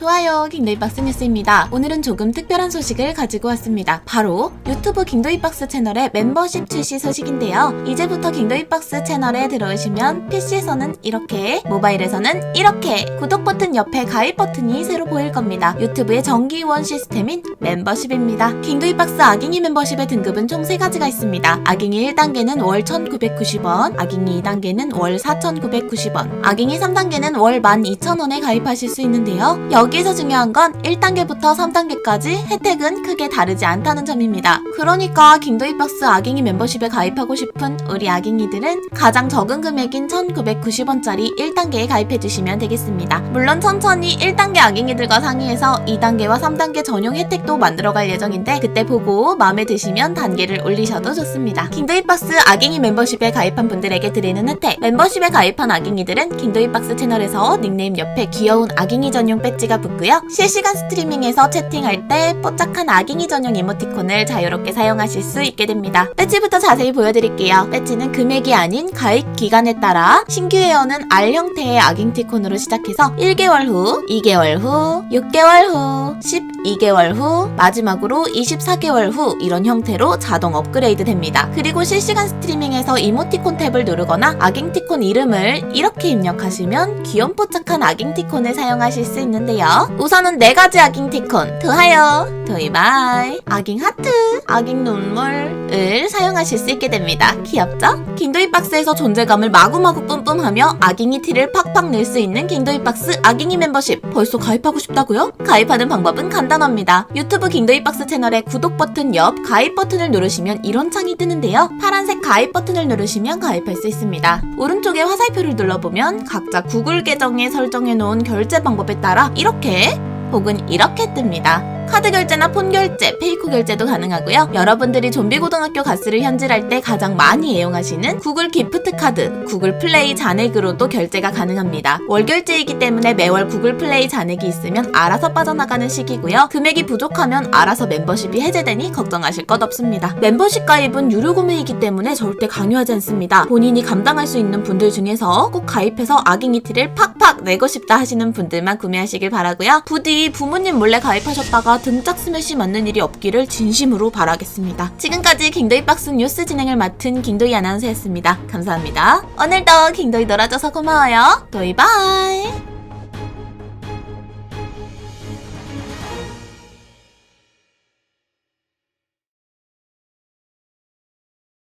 좋아요 킹도이박스 뉴스입니다. 오늘은 조금 특별한 소식을 가지고 왔습니다. 바로 유튜브 킹도이박스 채널의 멤버십 출시 소식인데요. 이제부터 킹도이박스 채널에 들어오시면 PC에서는 이렇게 모바일에서는 이렇게 구독 버튼 옆에 가입 버튼이 새로 보일 겁니다. 유튜브의 정기 후원 시스템인 멤버십입니다. 킹도이박스 아깅이 멤버십의 등급은 총 3가지가 있습니다. 아깅이 1단계는 월 1,990원, 아깅이 2단계는 월 4,990원, 아깅이 3단계는 월 12,000원에 가입하실 수 있는데요. 여기 서 중요한 건 1단계부터 3단계까지 혜택은 크게 다르지 않다는 점입니다. 그러니까 킹도이박스 아깅이 멤버십에 가입하고 싶은 우리 아깅이들은 가장 적은 금액인 1,990원짜리 1단계에 가입해주시면 되겠습니다. 물론 천천히 1단계 아깅이들과 상의해서 2단계와 3단계 전용 혜택도 만들어갈 예정인데 그때 보고 마음에 드시면 단계를 올리셔도 좋습니다. 킹도이박스 아깅이 멤버십에 가입한 분들에게 드리는 혜택 멤버십에 가입한 아깅이들은 킹도이박스 채널에서 닉네임 옆에 귀여운 아깅이 전용 배지가 붙고요. 실시간 스트리밍에서 채팅할 때 뽀짝한 아깅이 전용 이모티콘을 자유롭게 사용하실 수 있게 됩니다. 배지부터 자세히 보여드릴게요. 배지는 금액이 아닌 가입 기간에 따라 신규 회원은 R 형태의 아깅티콘으로 시작해서 1개월 후, 2개월 후, 6개월 후, 12개월 후, 마지막으로 24개월 후 이런 형태로 자동 업그레이드 됩니다. 그리고 실시간 스트리밍에서 이모티콘 탭을 누르거나 아깅티콘 이름을 이렇게 입력하시면 귀염 뽀짝한 아깅티콘을 사용하실 수 있는데요. 우선은 네 가지 아깅 티콘. 드하여, 도이바이, 아깅 하트, 아깅 눈물을 사용하실 수 있게 됩니다. 귀엽죠? 킹도이 박스에서 존재감을 마구마구 뿜뿜하며 아깅이 티를 팍팍 낼 수 있는 킹도이 박스 아깅이 멤버십 벌써 가입하고 싶다고요? 가입하는 방법은 간단합니다. 유튜브 킹도이 박스 채널의 구독 버튼 옆 가입 버튼을 누르시면 이런 창이 뜨는데요. 파란색 가입 버튼을 누르시면 가입할 수 있습니다. 오른쪽에 화살표를 눌러보면 각자 구글 계정에 설정해 놓은 결제 방법에 따라 이렇게 혹은 이렇게 뜹니다. 카드 결제나 폰 결제, 페이코 결제도 가능하고요. 여러분들이 좀비 고등학교 가스를 현질할 때 가장 많이 애용하시는 구글 기프트 카드, 구글 플레이 잔액으로도 결제가 가능합니다. 월 결제이기 때문에 매월 구글 플레이 잔액이 있으면 알아서 빠져나가는 시기고요. 금액이 부족하면 알아서 멤버십이 해제되니 걱정하실 것 없습니다. 멤버십 가입은 유료 구매이기 때문에 절대 강요하지 않습니다. 본인이 감당할 수 있는 분들 중에서 꼭 가입해서 아깅이 티를 팍팍 내고 싶다 하시는 분들만 구매하시길 바라고요. 부디 부모님 몰래 가입하셨다 가 등짝 스매시 맞는 일이 없기를 진심으로 바라겠습니다. 지금까지 킹도이 박스 뉴스 진행을 맡은 킹도이 아나운서였습니다. 감사합니다. 오늘도 킹도이 놀아줘서 고마워요. 도이 바이.